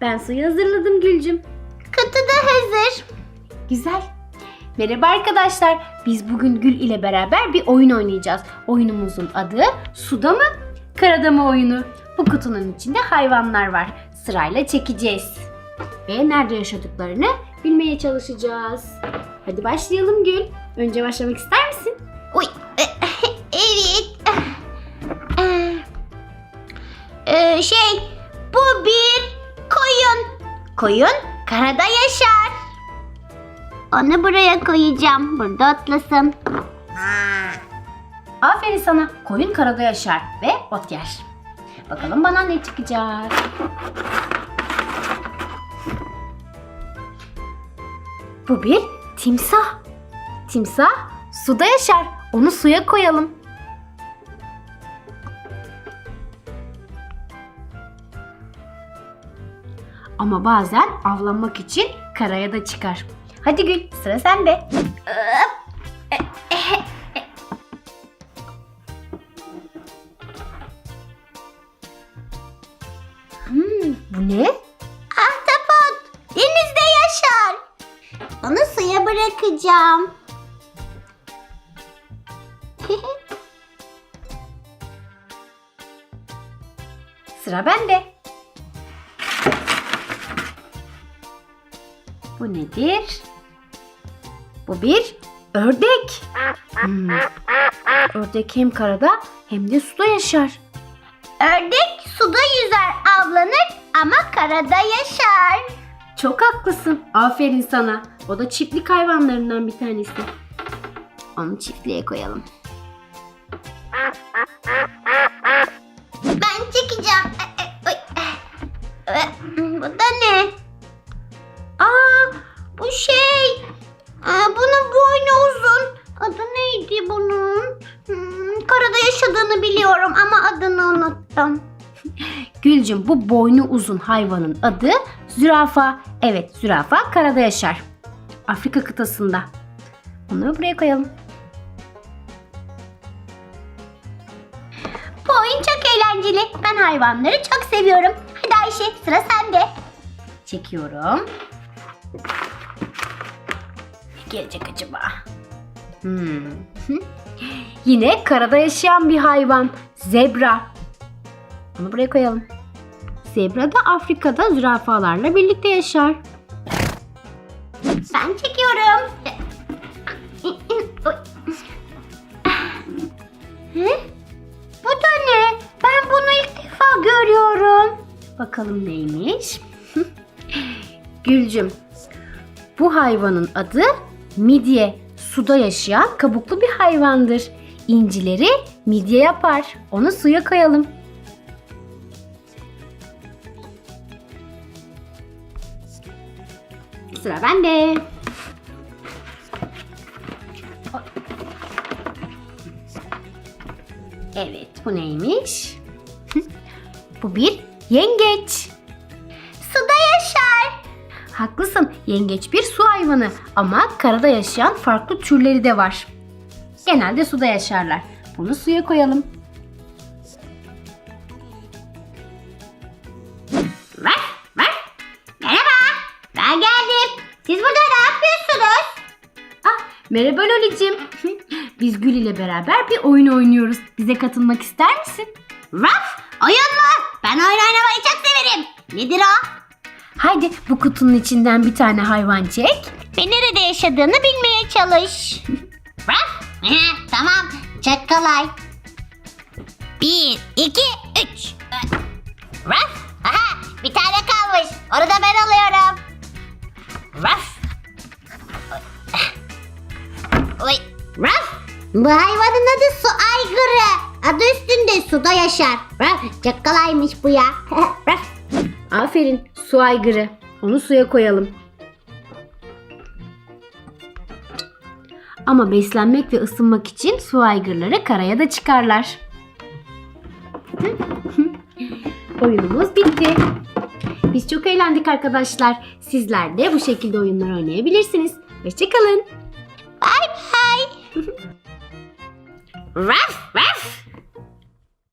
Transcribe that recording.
Ben suyu hazırladım Gülcüm. Kutu da hazır. Güzel. Merhaba arkadaşlar. Biz bugün Gül ile beraber bir oyun oynayacağız. Oyunumuzun adı Suda mı? Karada mı oyunu. Bu kutunun içinde hayvanlar var. Sırayla çekeceğiz. Ve nerede yaşadıklarını bilmeye çalışacağız. Hadi başlayalım Gül. Önce başlamak ister misin? Uy. evet. Ee, şey koyun. Karada yaşar. Onu buraya koyacağım. Burada otlasın. Aferin sana. Koyun karada yaşar ve ot yer. Bakalım bana ne çıkacak. Bu bir timsah. Timsah suda yaşar. Onu suya koyalım. Ama bazen avlanmak için karaya da çıkar. Hadi Gül sıra sende. Hmm, bu ne? Ahtapot denizde yaşar. Onu suya bırakacağım. Sıra bende. Bu nedir? Bu bir ördek. Hmm. Ördek hem karada hem de suda yaşar. Ördek suda yüzer avlanır ama karada yaşar. Çok haklısın. Aferin sana. O da çiftlik hayvanlarından bir tanesi. Onu çiftliğe koyalım. Yaşadığını biliyorum ama adını unuttum. Gülcüm bu boynu uzun hayvanın adı zürafa. Evet zürafa karada yaşar. Afrika kıtasında. Onu buraya koyalım. Bu oyun çok eğlenceli. Ben hayvanları çok seviyorum. Hadi Ayşe sıra sende. Çekiyorum. Ne gelecek acaba? Hmm. Yine karada yaşayan bir hayvan. Zebra. Onu buraya koyalım. Zebra da Afrika'da zürafalarla birlikte yaşar. Ben çekiyorum. Bu da ne? Ben bunu ilk defa görüyorum. Bakalım neymiş? Gülcüm. Bu hayvanın adı midye. Suda yaşayan kabuklu bir hayvandır. İncileri midye yapar. Onu suya koyalım. Sıra bende. Evet, bu neymiş? bu bir yengeç. Haklısın. Yengeç bir su hayvanı ama karada yaşayan farklı türleri de var. Genelde suda yaşarlar. Bunu suya koyalım. Var, var. Merhaba. Ben geldim. Siz burada ne yapıyorsunuz? Ah, merhaba Lolicim. Biz Gül ile beraber bir oyun oynuyoruz. Bize katılmak ister misin? Raf, oyun mu? Ben oyun oynamayı çok severim. Nedir o? Haydi bu kutunun içinden bir tane hayvan çek. Ve nerede yaşadığını bilmeye çalış. Raf, tamam. Çok kolay. Bir, iki, üç. Raf, aha bir tane kalmış. Onu da ben alıyorum. Raf. Oy. Raf. Bu hayvanın adı su aygırı. Adı üstünde suda yaşar. Raf, çok kolaymış bu ya. Raf. Aferin su aygırı. Onu suya koyalım. Ama beslenmek ve ısınmak için su aygırları karaya da çıkarlar. Oyunumuz bitti. Biz çok eğlendik arkadaşlar. Sizler de bu şekilde oyunlar oynayabilirsiniz. Hoşçakalın. Bye bye. Raf, raf.